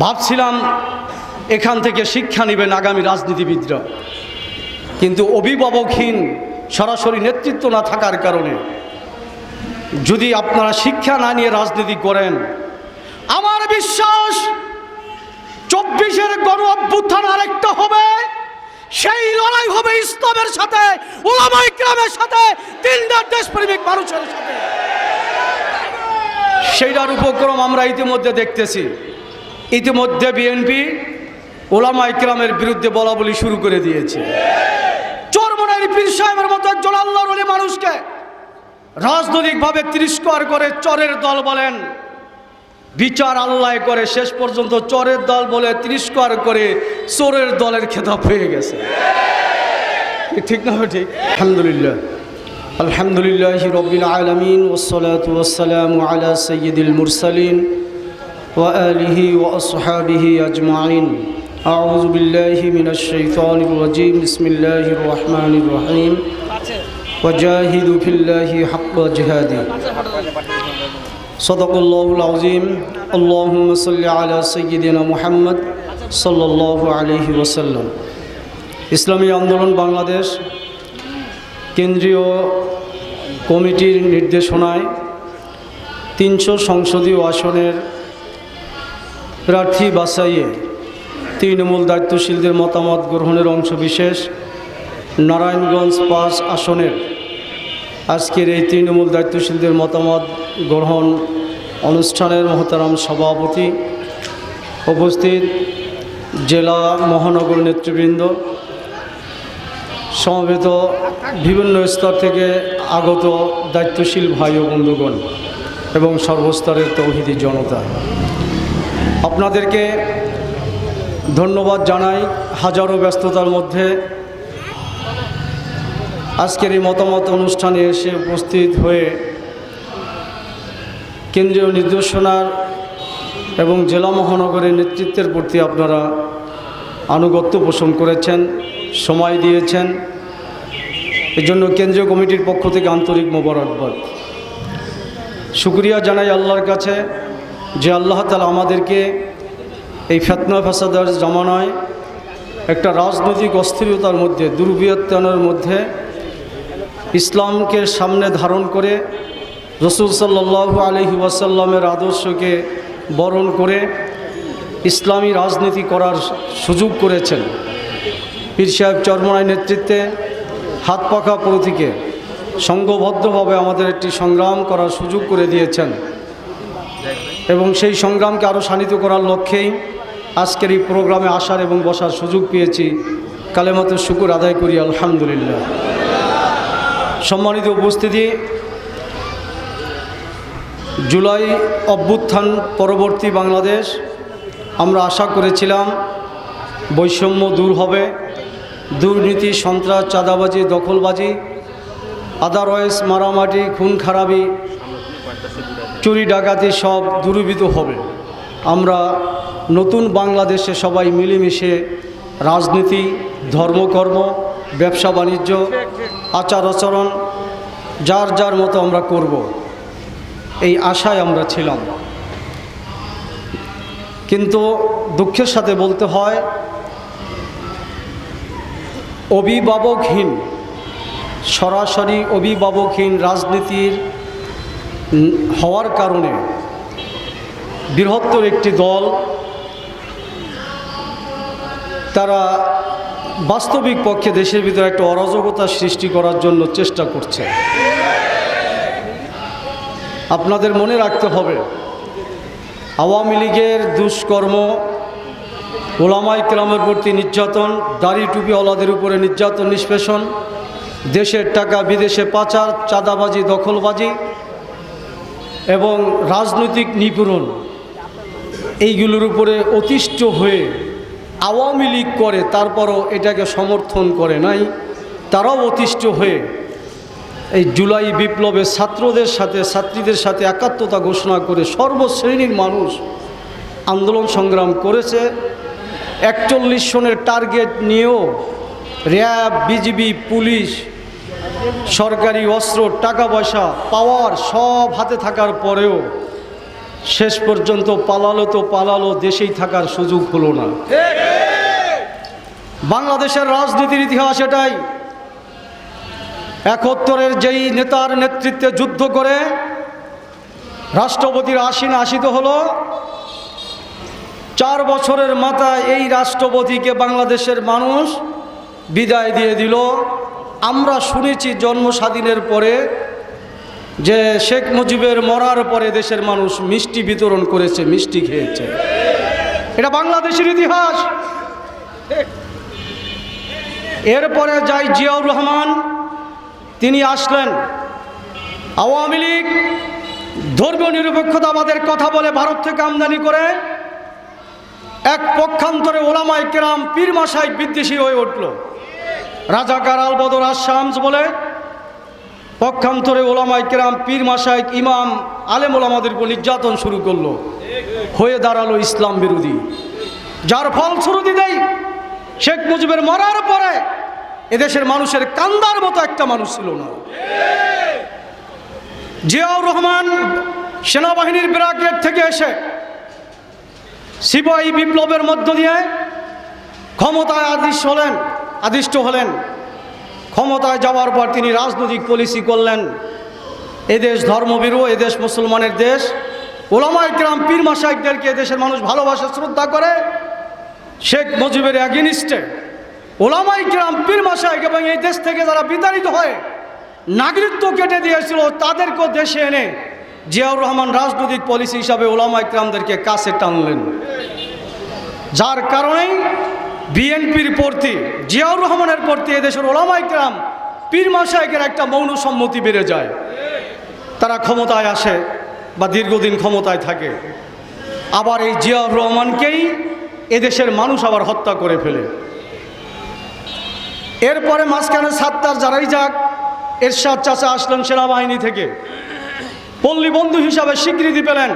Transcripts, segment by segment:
ভাবছিলাম এখান থেকে শিক্ষা নেবেন আগামী রাজনীতিবিদরা। কিন্তু অভিভাবকহীন সরাসরি নেতৃত্ব না থাকার কারণে যদি আপনারা শিক্ষা না নিয়ে রাজনীতি করেন, আমার বিশ্বাস চব্বিশের গণ অভ্যুত্থান আরেকটা হবে, সেই লড়াই হবে ইসলামের সাথে গ্রামের সাথে, তিনটা দেশপ্রেমিক মানুষের সাথে। সেইটার উপক্রম আমরা ইতিমধ্যে দেখতেছি। ইতিমধ্যে বিএনপি ওলামা ইকরামের বিরুদ্ধে বলা বলি শুরু করে দিয়েছে। চরমনের পীর সাহেবের মতো একজন আল্লাহর ওলি মানুষকে রাজনৈতিকভাবে তিরস্কার করে চরের দল বলেন। বিচার আল্লাহ করে, শেষ পর্যন্ত চরের দল বলে তিরস্কার করে চোরের দলের খেতাব হয়ে গেছে। ঠিক না ঠিক? আলহামদুলিল্লাহ। আলহামদুলিল্লাহ রবিল আলমিন ওসলাত ওসালাম আলা সৈয়দুল মুরসালিন। وآله وأصحابه أجمعين أعوذ بالله من الشيطان الرجيم بسم الله الرحمن الرحيم وجاهدوا في الله حق جهاده صدق الله العظيم اللهم صل على سيدنا محمد صلى الله عليه وسلم ইসলামী আন্দোলন বাংলাদেশ কেন্দ্রীয় কমিটির নির্দেশনায় তিনশো সংসদীয় আসনের প্রার্থী বাছাইয়ে তৃণমূল দায়িত্বশীলদের মতামত গ্রহণের অংশ বিশেষ নারায়ণগঞ্জ পাঁচ আসনের আজকের এই তৃণমূল দায়িত্বশীলদের মতামত গ্রহণ অনুষ্ঠানের মহতারাম সভাপতি উপস্থিত জেলা মহানগর নেতৃবৃন্দ। সমবেত বিভিন্ন স্তর থেকে আগত দায়িত্বশীল ভাই ও বন্ধুগণ এবং সর্বস্তরের তৌহিদি জনতা। আপনাদেরকে ধন্যবাদ জানাই হাজারো ব্যস্ততার মধ্যে আজকের এই মতামত অনুষ্ঠানে এসে উপস্থিত হয়ে কেন্দ্রীয় নির্দেশনার এবং জেলা মহানগরের নেতৃত্বের প্রতি আপনারা আনুগত্য পোষণ করেছেন, সময় দিয়েছেন। এজন্য কেন্দ্রীয় কমিটির পক্ষ থেকে আন্তরিক মোবারকবাদ। শুক্রিয়া জানাই আল্লাহর কাছে। যে আল্লাহ তালা আমাদেরকে এই ফেতনা ফেসাদার জমানায় একটা রাজনৈতিক অস্থিরতার মধ্যে দুর্বৃত্তানের মধ্যে ইসলামকে সামনে ধারণ করে রসুল সাল্লাহ আলহি ওয়াসাল্লামের আদর্শকে বরণ করে ইসলামী রাজনীতি করার সুযোগ করেছেন। পীর সাহেব চরমনায় নেতৃত্বে হাত পাখা প্রতীকে সংঘবদ্ধভাবে আমাদের একটি সংগ্রাম করার সুযোগ করে দিয়েছেন। এবং সেই সংগ্রামকে আরও শানিত করার লক্ষ্যেই আজকের এই প্রোগ্রামে আসার এবং বসার সুযোগ পেয়েছি। কালেমাতের শুকুর আদায় করি, আলহামদুলিল্লাহ। সম্মানিত উপস্থিতি, জুলাই অভ্যুত্থান পরবর্তী বাংলাদেশ, আমরা আশা করেছিলাম বৈষম্য দূর হবে, দুর্নীতি, সন্ত্রাস, চাঁদাবাজি, দখলবাজি আদারওয়েস মারামাটি খুন খারাপি চুরি ডাকাতি সব দূরীভূত হবে। আমরা নতুন বাংলাদেশে সবাই মিলেমিশে রাজনীতি, ধর্মকর্ম, ব্যবসা বাণিজ্য, আচার আচরণ, যার যার মতো আমরা করব। এই আশায় আমরা ছিলাম। কিন্তু দুঃখের সাথে বলতে হয়, অভিভাবকহীন, সরাসরি অভিভাবকহীন রাজনীতির হওয়ার কারণে বৃহত্তর একটি দল তারা বাস্তবিক পক্ষে দেশের ভিতরে একটা অরাজকতা সৃষ্টি করার জন্য চেষ্টা করছে। আপনাদের মনে রাখতে হবে, আওয়ামী লীগের দুষ্কর্ম, ওলামাই ক্রামের প্রতি নির্যাতন, দাড়ি টুপিওয়ালাদের উপরে নির্যাতন, নিষ্পেষণ, দেশের টাকা বিদেশে পাচার, চাঁদাবাজি, দখলবাজি এবং রাজনৈতিক নিপীড়ন এইগুলোর উপরে অতিষ্ঠ হয়ে আওয়ামী লীগ করে, তারপরও এটাকে সমর্থন করে নাই, তারাও অতিষ্ঠ হয়ে এই জুলাই বিপ্লবে ছাত্রদের সাথে, ছাত্রীদের সাথে একাত্মতা ঘোষণা করে সর্বশ্রেণীর মানুষ আন্দোলন সংগ্রাম করেছে। একচল্লিশ সনের টার্গেট নিয়েও র্যাব, বিজিবি, পুলিশ সরকারি অস্ত্র, টাকা পয়সা, পাওয়ার সব হাতে থাকার পরেও শেষ পর্যন্ত পালালো তো পালালো, দেশেই থাকার সুযোগ হলো না। বাংলাদেশের রাজনীতির ইতিহাস এটাই। একত্তরের যেই নেতার নেতৃত্বে যুদ্ধ করে রাষ্ট্রপতির আসীন আসিত হলো, চার বছরের মাথায় এই রাষ্ট্রপতিকে বাংলাদেশের মানুষ বিদায় দিয়ে দিল। আমরা শুনেছি জন্ম স্বাধীনের পরে যে শেখ মুজিবের মরার পরে দেশের মানুষ মিষ্টি বিতরণ করেছে, মিষ্টি খেয়েছে। এটা বাংলাদেশের ইতিহাস। এরপরে যাই জিয়াউর রহমান, তিনি আসলেন। আওয়ামী লীগ ধর্মীয় নিরপেক্ষতাবাদের কথা বলে ভারত থেকে আমদানি করে এক পক্ষান্তরে ওলামাই কেরাম পীর মাসাই বিদ্বেষী হয়ে উঠল। রাজাকার আলবদর আসামস বলে, পক্ষান্তরে ওলামাই কেরাম পীর মাসাইক ইমাম আলেম ওলামাদের উপর নির্যাতন শুরু করল। হয়ে দাঁড়াল ইসলাম বিরোধী। যার ফলশ্রুতি দেয় শেখ মুজিবের মরার পরে এদেশের মানুষের কান্দার মতো একটা মানুষ ছিল না। জিয়াউর রহমান সেনাবাহিনীর ব্রাকেট থেকে এসে সিপাহী বিপ্লবের মধ্য দিয়ে ক্ষমতায় আদিশ হলেন। আদিষ্ট হলেন। ক্ষমতায় যাওয়ার পর তিনি রাজনৈতিক পলিসি করলেন। এদেশ ধর্মবিরু এদেশ মুসলমানের দেশ। ওলামা ইকরাম পীর মাসাইকদেরকে দেশের মানুষ ভালোবাসে, শ্রদ্ধা করে। শেখ মুজিবের অ্যাগেনিস্টে ওলামা ইকরাম পীর মাসাইক এবং এই দেশ থেকে যারা বিতাড়িত হয়ে নাগরিকত্ব কেটে দিয়েছিল, তাদেরকেও দেশে এনে জিয়াউর রহমান রাজনৈতিক পলিসি হিসাবে ওলামা ইকরামদেরকে কাছে টানলেন। যার কারণেই বিএনপির প্রতি, জিয়াউর রহমানের প্রতি এদেশের ওলামা ইকরাম পীর মাসাইকের একটা মৌন সম্মতি বেড়ে যায়। তারা ক্ষমতায় আসে বা দীর্ঘদিন ক্ষমতায় থাকে। আবার এই জিয়াউর রহমানকেই এদেশের মানুষ আবার হত্যা করে ফেলে। এরপরে মাঝখানে সাত্তার যারাই যাক, এরশাদ চাচা আসলেন সেনাবাহিনী থেকে। পল্লী বন্ধু হিসাবে স্বীকৃতি পেলেন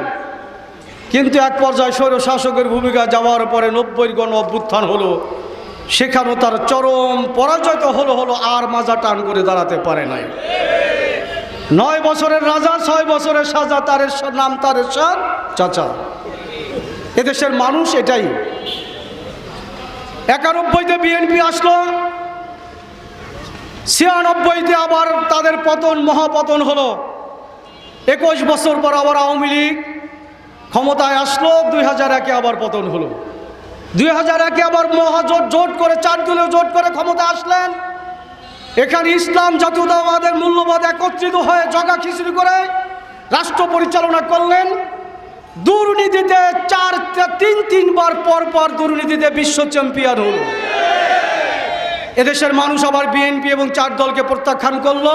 কিন্তু এক পর্যায়ে স্বৈর শাসকের ভূমিকা যাওয়ার পরে নব্বই গণ অভ্যুত্থান হলো। সেখানেও তার চরম পরাজয় তো হলো হলো আর মাজা টান করে দাঁড়াতে পারে নাই। নয় বছরের রাজা, ছয় বছরের সাজা, তারের নাম তারের চাচা। এদেশের মানুষ এটাই। একানব্বইতে বিএনপি আসলো। ছিয়ানব্বইতে আবার তাদের পতন, মহাপতন হলো। একুশ বছর পর আবার আওয়ামী লীগ। ক্ষমতায় আসলো, দুই হাজার একে আবার পতন হলো। দুই হাজার একে আবার মহাজোট জোট করে চার দলীয় জোট করে ক্ষমতা আসলেন। এখানে ইসলাম, জাতীয়তাবাদের মূল্যবোধ একত্রিত হয়ে জগা খিচুড়ি করে রাষ্ট্র পরিচালনা করলেন। দুর্নীতিতে চার তিন তিনবার পর পর দুর্নীতিতে বিশ্ব চ্যাম্পিয়ন হল। এদেশের মানুষ আবার বিএনপি এবং চার দলকে প্রত্যাখ্যান করল।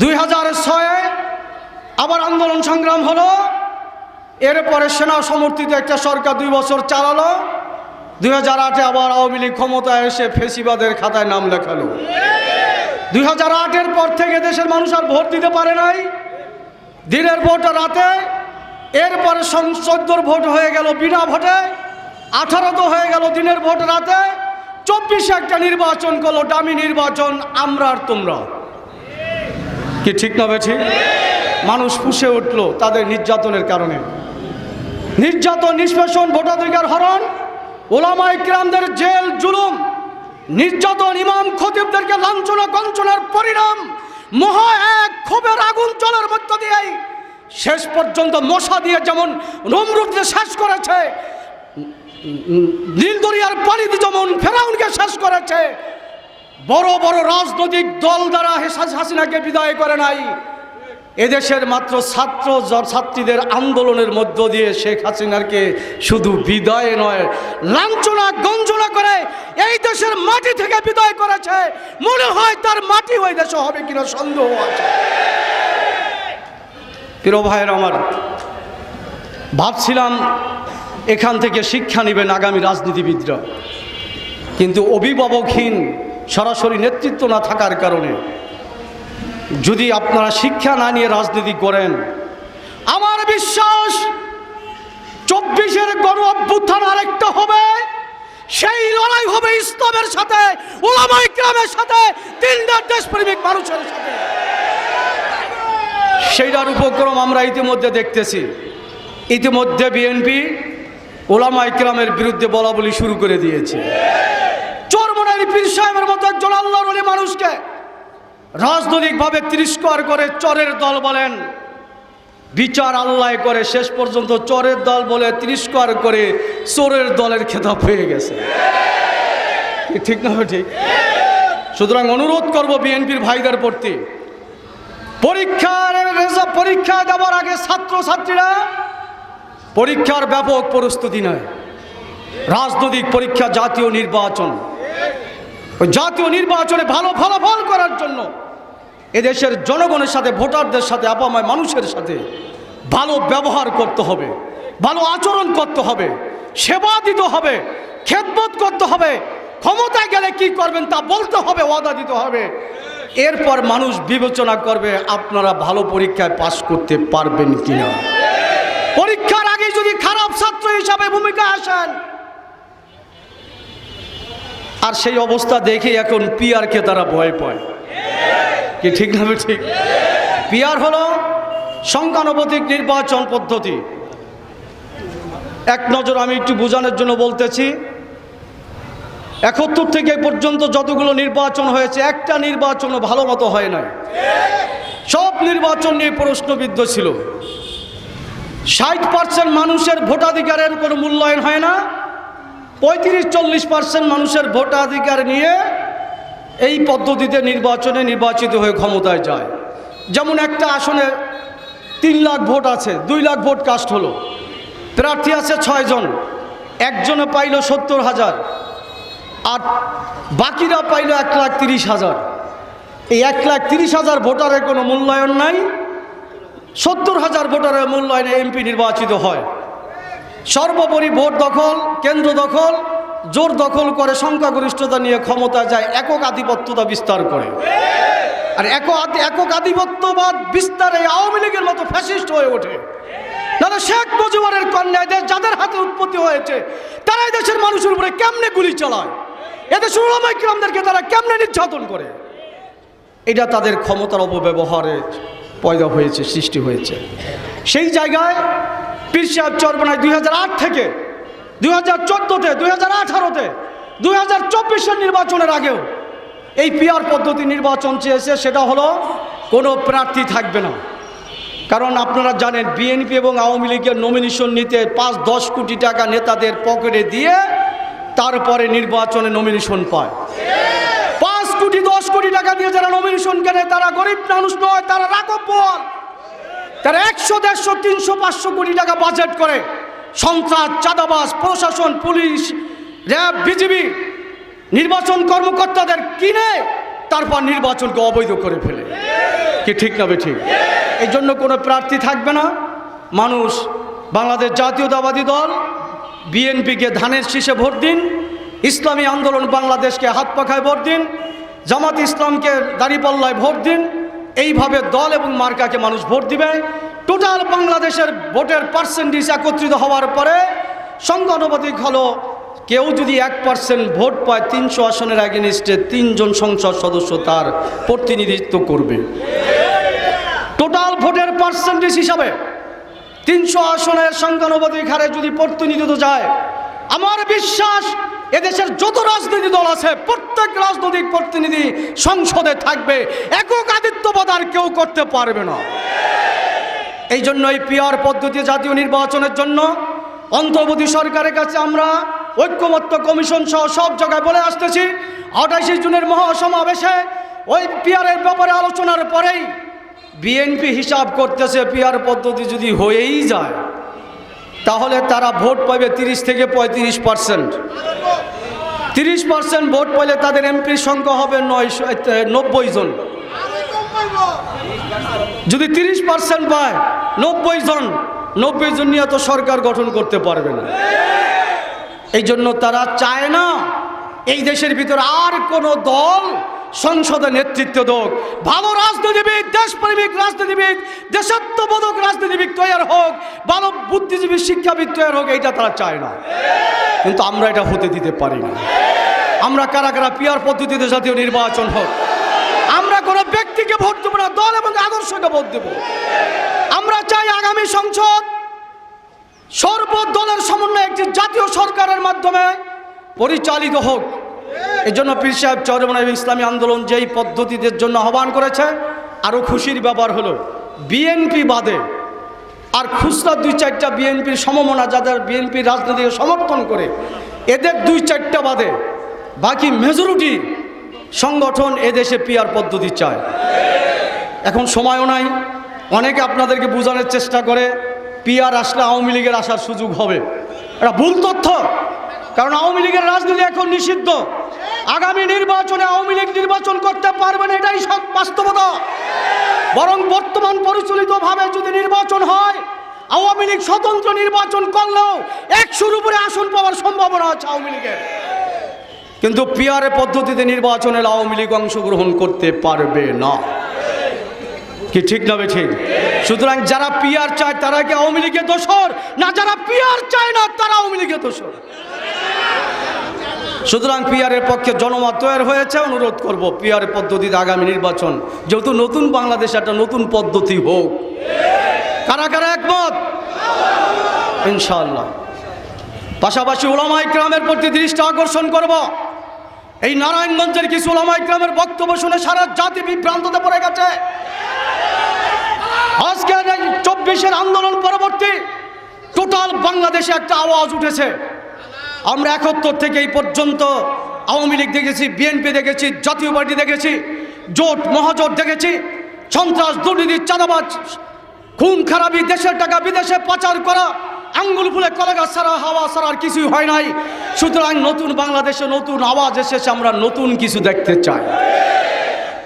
দুই হাজার ছয়ে আবার আন্দোলন সংগ্রাম হলো। এরপরে সেনা সমর্থিত একটা সরকার দুই বছর চালালো। দুই হাজার আটে আবার আওয়ামী লীগ ক্ষমতায় এসে ফেসিবাদের খাতায় নাম লেখালো। দুই হাজার আটের পর থেকে দেশের মানুষ আর ভোট দিতে পারে নাই। দিনের ভোট রাতে। এরপরে চোদ্দোর ভোট হয়ে গেল বিনা ভোটে। আঠারো তো হয়ে গেল দিনের ভোট রাতে। চব্বিশে একটা নির্বাচন করল ডামি নির্বাচন, আমরা আর তোমরা। কি ঠিক না ঠিক? মানুষ ফুসে উঠল তাদের নির্যাতনের কারণে। নির্যাতন, নিষ্পেষণ, ভোটাধিকার হরণ, ওলামা ইকরামদের জেল, জুলুম, নির্যাতন, ইমাম খতিবদেরকে লাঞ্ছনা, কঞ্চনার পরিণাম, মহা এক ক্ষোভের আগুন চলার মধ্য দিয়েই শেষ পর্যন্ত মশা দিয়ে যেমন নমরুদকে শেষ করেছে নীলদরিয়ার পানিতে যেমন ফেরাউনকে শেষ করেছে, বড় বড় রাজনৈতিক দল দ্বারা হাসিনাকে বিদায় করে নাই। এদেশের মাত্র ছাত্র ছাত্রীদের আন্দোলনের মধ্য দিয়ে শেখ হাসিনাকে শুধু বিদায় নয়, লাঞ্ছনা, গঞ্জনা করে এই দেশের মাটি থেকে বিদায় করেছে। মনে হয় তার মাটি ওই দেশে হবে কিনা সন্দেহ আছে। প্রিয় ভাইয়ের আমার, ভাবছিলাম এখান থেকে শিক্ষা নেবেন আগামী রাজনীতিবিদরা। কিন্তু অভিভাবকহীন, সরাসরি নেতৃত্ব না থাকার কারণে যদি আপনারা শিক্ষা না নিয়ে রাজনীতি করেন, আমার বিশ্বাস চব্বিশের গণ অভ্যুত্থান আরেকটা হবে, সেই লড়াই হবে ইসলামের সাথে ওলামাই সাথে, তিনটা দেশপ্রেমিক মানুষের সাথে। সেইটার উপক্রম আমরা ইতিমধ্যে দেখতেছি। ইতিমধ্যে বিএনপি ওলামা ইকরামের বিরুদ্ধে বলা বলি শুরু করে দিয়েছে। চরমনাই পীর সাহেবের মতো আল্লাহর মানুষকে রাজনৈতিকভাবে তিরস্কার করে চরের দল বলেন। বিচার আল্লাহ করে, শেষ পর্যন্ত চরের দল বলে তিরস্কার করে চোরের দলের খেতাব হয়ে গেছে। ঠিক না ঠিক? সুতরাং অনুরোধ করব বিএনপির ভাইদের প্রতি, পরীক্ষার পরীক্ষা দেওয়ার আগে ছাত্র ছাত্রীরা পরীক্ষার ব্যাপক প্রস্তুতি নেয়। রাজনৈতিক পরীক্ষা, জাতীয় নির্বাচন। জাতীয় নির্বাচনে ভালো ফলাফল করার জন্য এদেশের জনগণের সাথে, ভোটারদের সাথে, আপামায় মানুষের সাথে ভালো ব্যবহার করতে হবে, ভালো আচরণ করতে হবে, সেবা দিতে হবে, খেদমত করতে হবে, ক্ষমতায় গেলে কি করবেন তা বলতে হবে, ওয়াদা দিতে হবে। এরপর মানুষ বিবেচনা করবে আপনারা ভালো পরীক্ষায় পাশ করতে পারবেন কিনা। পরীক্ষার আগে যদি খারাপ ছাত্র হিসাবে ভূমিকা আসেন আর সেই অবস্থা দেখে এখন পিয়ারকে তারা ভয় পায়। কি ঠিক না ঠিক পিয়ার হলো সংখ্যানুপাতিক নির্বাচন পদ্ধতি। এক নজর আমি একটু বোঝানোর জন্য বলতেছি, একাত্তর থেকে পর্যন্ত যতগুলো নির্বাচন হয়েছে, একটা নির্বাচনও ভালো মতো হয় নাই। সব নির্বাচন নিয়ে প্রশ্নবিদ্ধ ছিল। ষাট পার্সেন্ট মানুষের ভোটাধিকারের কোনো মূল্যায়ন হয় না। পঁয়ত্রিশ চল্লিশ পার্সেন্ট মানুষের ভোটাধিকার নিয়ে এই পদ্ধতিতে নির্বাচনে নির্বাচিত হয়ে ক্ষমতায় যায়। যেমন একটা আসনে তিন লাখ ভোট আছে, দুই লাখ ভোট কাস্ট হলো। প্রার্থী আছে ছয়জন একজনে পাইল সত্তর হাজার, আর বাকিরা পাইল এক লাখ তিরিশ হাজার। এই এক লাখ তিরিশ হাজার ভোটারের কোনো মূল্যায়ন নাই, সত্তর হাজার ভোটারের মূল্যায়নে এমপি নির্বাচিত হয়। সর্বোপরি ভোট দখল, কেন্দ্র দখল, জোর দখল করে সংখ্যাগরিষ্ঠতা নিয়ে ক্ষমতা যায় একক আধিপত্যতা বিস্তার করে। আর একক আধিপত্যবাদ বিস্তারে আওয়ামী লীগের মতো ফ্যাসিস্ট হয়ে ওঠে। নাহলে শেখ মুজিবুরের কন্যা এদের যাদের হাতে উৎপত্তি হয়েছে তারাই দেশের মানুষের উপরে কেমনে গুলি চালায়? এদেশের ওলামাই কিরামদেরকে তারা কেমনে নির্যাতন করে? এটা তাদের ক্ষমতার অপব্যবহারে পয়দা হয়েছে, সৃষ্টি হয়েছে। সেই জায়গায় পীর সাহেব চরবনায় দুই থেকে, দুই হাজার চোদ্দোতে, দুই হাজার আঠারোতে, দুই হাজার চব্বিশের নির্বাচনের আগেও এই পিয়ার পদ্ধতি নির্বাচন চেয়েছে, সেটা হলো কোনো প্রার্থী থাকবে না। কারণ আপনারা জানেন, বিএনপি এবং আওয়ামী লীগের নমিনেশন নিতে পাঁচ, দশ কোটি টাকা নেতাদের পকেটে দিয়ে তারপরে নির্বাচনে নমিনেশন পায়। পাঁচ কোটি, দশ কোটি টাকা দিয়ে যারা নমিনেশন কেনে, তারা গরিব মানুষ নয়, তারা বোয়াল তারা একশো, দেড়শো, তিনশো, পাঁচশো কোটি টাকা বাজেট করে সন্ত্রাস চাঁদাবাস প্রশাসন, পুলিশ, র্যাব, বিজিবি, নির্বাচন কর্মকর্তাদের কিনে তারপর নির্বাচনকে অবৈধ করে ফেলে। কি ঠিক না ঠিক? এই জন্য কোনো প্রার্থী থাকবে না। মানুষ, বাংলাদেশ জাতীয়তাবাদী দল, বিএনপিকে ধানের শীষে ভোট দিন, ইসলামী আন্দোলন বাংলাদেশকে হাত পাখায় ভোট দিন, জামাত ইসলামকে দাঁড়িপাল্লায় ভোট দিন এইভাবে দল এবং মার্কাকে মানুষ ভোট দিবে। টোটাল বাংলাদেশের ভোটের পার্সেন্টেজ একত্রিত হওয়ার পরে সংখ্যানুপাতিক হলো কেউ যদি এক পার্সেন্ট ভোট পায় তিনশো আসনের অ্যাগেনিস্টে তিনজন সংসদ সদস্য তার প্রতিনিধিত্ব করবে। টোটাল ভোটের পার্সেন্টেজ হিসাবে তিনশো আসনের সংখ্যানুপাতিক হারে যদি প্রতিনিধিত্ব যায় আমার বিশ্বাস, এদেশের যত রাজনীতি দল আছে, প্রত্যেক রাজনৈতিক প্রতিনিধি সংসদে থাকবে। একক আদিত্যবাদ আর কেউ করতে পারবে না। এই জন্য এই পিআর পদ্ধতি জাতীয় নির্বাচনের জন্য অন্তর্বর্তী সরকারের কাছে আমরা ঐক্যমত্য কমিশন সহ সব জায়গায় বলে আসতেছি, আঠাশে জুনের মহাসমাবেশে ওই পিআরের ব্যাপারে আলোচনার পরেই বিএনপি হিসাব করতেছে, পিআর পদ্ধতি যদি হয়েই যায়। তাহলে তারা ভোট পাবে তিরিশ থেকে পঁয়ত্রিশ পার্সেন্ট। তিরিশ পার্সেন্ট ভোট পেলে তাদের এমপির সংখ্যা হবে নয়শো নব্বই জন। যদি তিরিশ পার্সেন্ট পায়, নব্বই জন নব্বই জন নিয়ে তো সরকার গঠন করতে পারবে না। এই জন্য তারা চায় না এই দেশের ভিতরে আর কোনো দল সংসদে নেতৃত্ব দোক। ভালো রাজনীতিবিদ, দেশপ্রেমিক রাজনীতিবিদ, দেশাত্মবোধক রাজনীতিবিদ তৈরি হোক, ভালো বুদ্ধিজীবী শিক্ষাবিদ তৈরি হোক, এইটা তারা চায় না। কিন্তু আমরা এটা হতে দিতে পারি না। আমরা কারা কারা পিয়ার পদ্ধতিতে জাতীয় নির্বাচন হোক, আমরা কোনো ব্যক্তিকে ভোট দেবো না, দল এবং আদর্শকে ভোট দেবো। আমরা চাই আগামী সংসদ সর্বদলের সমন্বয়ে একটি জাতীয় সরকারের মাধ্যমে পরিচালিত হোক। এই জন্য পীর সাহেব চরমন ইসলামী আন্দোলন যেই পদ্ধতিদের জন্য আহ্বান করেছে আরও খুশির ব্যাপার হলো, বিএনপি বাদে আর খুচরা দুই চারটা বিএনপির সমমনা যাদের বিএনপির রাজনীতিকে সমর্থন করে, এদের দুই চারটা বাদে বাকি মেজরিটি সংগঠন এদেশে পিয়ার পদ্ধতি চায়। এখন সময়ও নাই, অনেকে আপনাদেরকে বোঝানোর চেষ্টা করে, পিয়ার আসলে আওয়ামী লীগের আসার সুযোগ হবে। এটা ভুল তথ্য। কারণ আওয়ামী লীগের রাজনীতি এখন নিষিদ্ধ। আগামী নির্বাচনে আওয়ামী লীগ নির্বাচন করতে পারবে না, এটাই সব বাস্তবতা। বরং বর্তমান পরিচালিতভাবে যদি নির্বাচন হয়, আওয়ামী লীগ স্বতন্ত্র নির্বাচন করলেও একশোর উপরে আসন পাওয়ার সম্ভাবনা আছে আওয়ামী লীগের। কিন্তু পিয়ারে পদ্ধতিতে নির্বাচনে আওয়ামী লীগ অংশগ্রহণ করতে পারবে না। কি ঠিক না ঠিক? সুতরাং যারা পিয়ার চায়, তারা কি আওয়ামী লীগের দোষর? না, যারা পিয়ার চায় না, তারা আওয়ামী লীগের দোষর। সুতরাং পিয়ারের পক্ষে জনমত তৈরি হয়েছে, অনুরোধ করব পিয়ারের পদ্ধতিতে আগামী নির্বাচন, যেহেতু নতুন বাংলাদেশ একটা নতুন পদ্ধতি হোক। কারা কারা একমত? ইনশাআল্লাহ। পাশাপাশি ওলামাই গ্রামের প্রতি দৃষ্টি আকর্ষণ করব। এই নারায়ণগঞ্জের কিছু ওলামাই গ্রামের বক্তব্য শুনে সারা জাতি বিভ্রান্ততে পড়ে গেছে। আজকে চব্বিশের আন্দোলন পরবর্তী, টোটাল বাংলাদেশে একটা আওয়াজ উঠেছে। আমরা একাত্তর থেকে এই পর্যন্ত আওয়ামী লীগ দেখেছি, বিএনপি দেখেছি, জাতীয় পার্টি দেখেছি, জোট, মহাজোট দেখেছি, সন্ত্রাস, দুর্নীতি, চাঁদাবাজ, খুন, খারাপি, দেশের টাকা, বিদেশে পাচার করা, আঙ্গুল ফুলে কলেগা সারা, হাওয়া সারা, আর কিছুই হয় নাই। সুতরাং নতুন বাংলাদেশে নতুন আওয়াজ এসেছে, আমরা নতুন কিছু দেখতে চাই।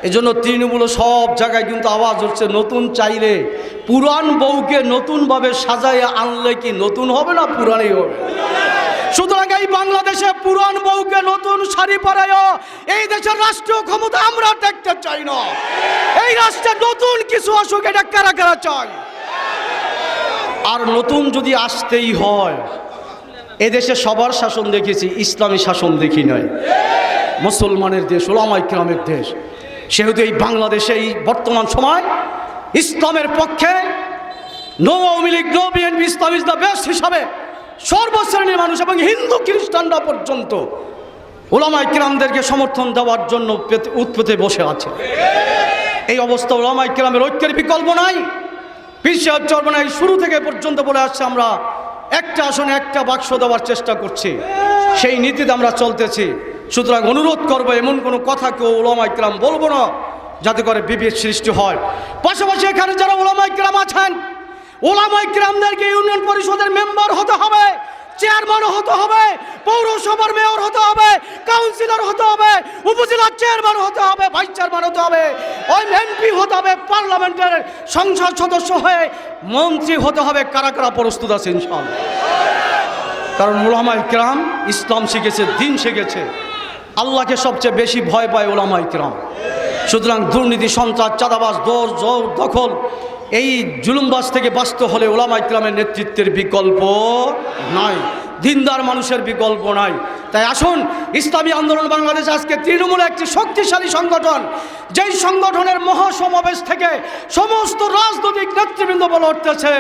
এই এজন্য তৃণমূল সব জায়গায় কিন্তু আওয়াজ হচ্ছে, নতুন চাইলে পুরান বউকে নতুনভাবে সাজায় আনলে কি নতুন হবে না পুরানই হবে? সুতরাং এই বাংলাদেশে পুরান বউকে নতুন শাড়ি পরায় এই দেশের রাষ্ট্রীয় ক্ষমতা আমরা দেখতে চাই না। এই রাষ্ট্রে নতুন কিছু আসুক, এটা কারা কারা চাই আর নতুন যদি আসতেই হয়, এদেশে সবার শাসন দেখেছি, ইসলামী শাসন দেখি নয় মুসলমানের দেশ, ওলামাই গ্রামের দেশ। সেহেতু এই বাংলাদেশে এই বর্তমান সময় ইসলামের পক্ষে no Awami League no BNP Islam is the best হিসাবে সর্বশ্রেণীর মানুষ এবং হিন্দু খ্রিস্টানরা পর্যন্ত ওলামাই কিরামদেরকে সমর্থন দেওয়ার জন্য পেতে- উৎপেতে বসে আছে। এই অবস্থা ওলামাই কিরামের ঐক্যের বিকল্প নাই। পিসাব চর্মনাই শুরু থেকে পর্যন্ত বলে আসছে, আমরা একটা আসনে একটা বাক্স দেওয়ার চেষ্টা করছি। সেই নীতিতে আমরা চলতেছি। সুতরাং অনুরোধ করব, এমন কোনো কথা কেউ ওলামাই কিরাম বলব না, যাতে করে বিভেদ সৃষ্টি হয়। পাশাপাশি এখানে যারা ওলামাই কিরাম আছেন ওলামাই কিরামদেরকে ইউনিয়ন পরিষদের মেম্বার হতে হবে, চেয়ারম্যান হতে হবে, পৌরসভার মেয়র হতে হবে, কাউন্সিলর হতে হবে, উপজেলার চেয়ারম্যান হতে হবে, ভাইস চেয়ারম্যান হতে হবে, ওই এমপি হতে হবে, পার্লামেন্টের সংসদ সদস্য হয়ে মন্ত্রী হতে হবে কারা কারা প্রস্তুত আছে ইনশাল্লাহ কারণ ওলামাই কিরাম ইসলাম শিখেছে, দিন শিখেছে। আল্লাহকে সবচেয়ে বেশি ভয় পায় ওলামাই কিরাম। সুতরাং দুর্নীতি, সন্ত্রাস চাঁদাবাস দোষ, জোর, দখল এই জুলুমবাস থেকে বাঁচতে হলে ওলামা ইকলামের নেতৃত্বের বিকল্প নাই। দিনদার মানুষের বিকল্প নাই। তাই আসুন, ইসলামী আন্দোলন বাংলাদেশ আজকে তৃণমূল একটি শক্তিশালী সংগঠন, যেই সংগঠনের মহাসমাবেশ থেকে সমস্ত রাজনৈতিক নেতৃবৃন্দ বলে উঠতেছে,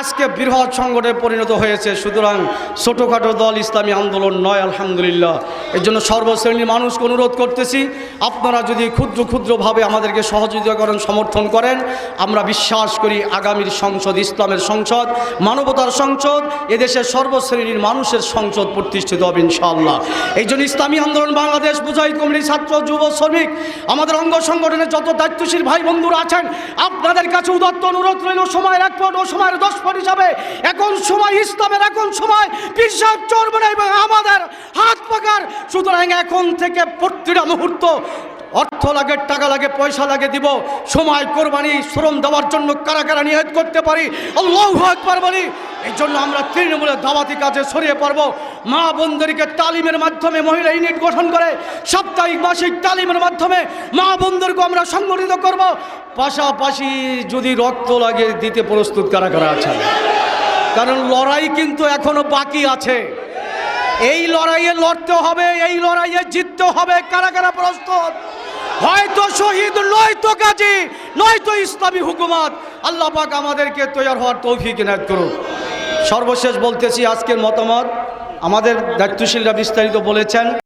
আজকে বৃহৎ সংগঠনে পরিণত হয়েছে। সুতরাং ছোটোখাটো দল ইসলামী আন্দোলন নয়, আলহামদুলিল্লাহ। এর জন্য সর্বশ্রেণীর মানুষকে অনুরোধ করতেছি, আপনারা যদি ক্ষুদ্র ক্ষুদ্রভাবে আমাদেরকে সহযোগিতা করেন, সমর্থন করেন, আমরা বিশ্বাস করি আগামীর সংসদ, ইসলামের সংসদ, মানবতার সংসদ, এদেশের সর্বশ্রেণীর মানুষের সংসদ প্রতিষ্ঠিত হবে ইনশাআল্লাহ এই জন্য ইসলামী আন্দোলন বাংলাদেশ, মুজাহিদ কমিটি ছাত্র, যুব, শ্রমিক, আমাদের অঙ্গ সংগঠনের যত দায়িত্বশীল ভাই বন্ধুরা আছেন, আপনাদের কাছে উদত্ত অনুরোধ রইল সময় এক পট ও সময়ের দশ পট হিসাবে, এখন সময় ইসলামের এখন সময়, বিশ্বাস চর্মন এবং আমাদের হাত পাকার। সুতরাং এখন থেকে প্রতিটা মুহূর্ত অর্থ লাগে, টাকা লাগে, পয়সা লাগে দিব। সময়, কোরবানি, শ্রম দেওয়ার জন্য কারা কারা নিয়ত করতে পারি? বলি। এই জন্য আমরা তৃণমূলের দাওয়াতি কাজে সরিয়ে পড়ব। মা বন্ধুরীকে তালিমের মাধ্যমে মহিলা ইউনিট গঠন করে, সাপ্তাহিক, মাসিক তালিমের মাধ্যমে মা বন্ধুরকে আমরা সংগঠিত করব। পাশাপাশি যদি রক্ত লাগে, দিতে প্রস্তুত কারা কারা আছে কারণ লড়াই কিন্তু এখনও বাকি আছে। এই লড়াইয়ে লড়তে হবে, এই লড়াইয়ে জিততে হবে। কারা কারা প্রস্তুত? হয়তো শহীদ, নয়তো কাজী, নয়তো ইসলামী হুকুমত। আল্লাহ পাক আমাদেরকে তৈয়ার হওয়ার তৌফিক এনায়ত করুন সর্বশেষ বলতেছি আজকের মতামত। আমাদের দায়িত্বশীলরা বিস্তারিত বলেছেন।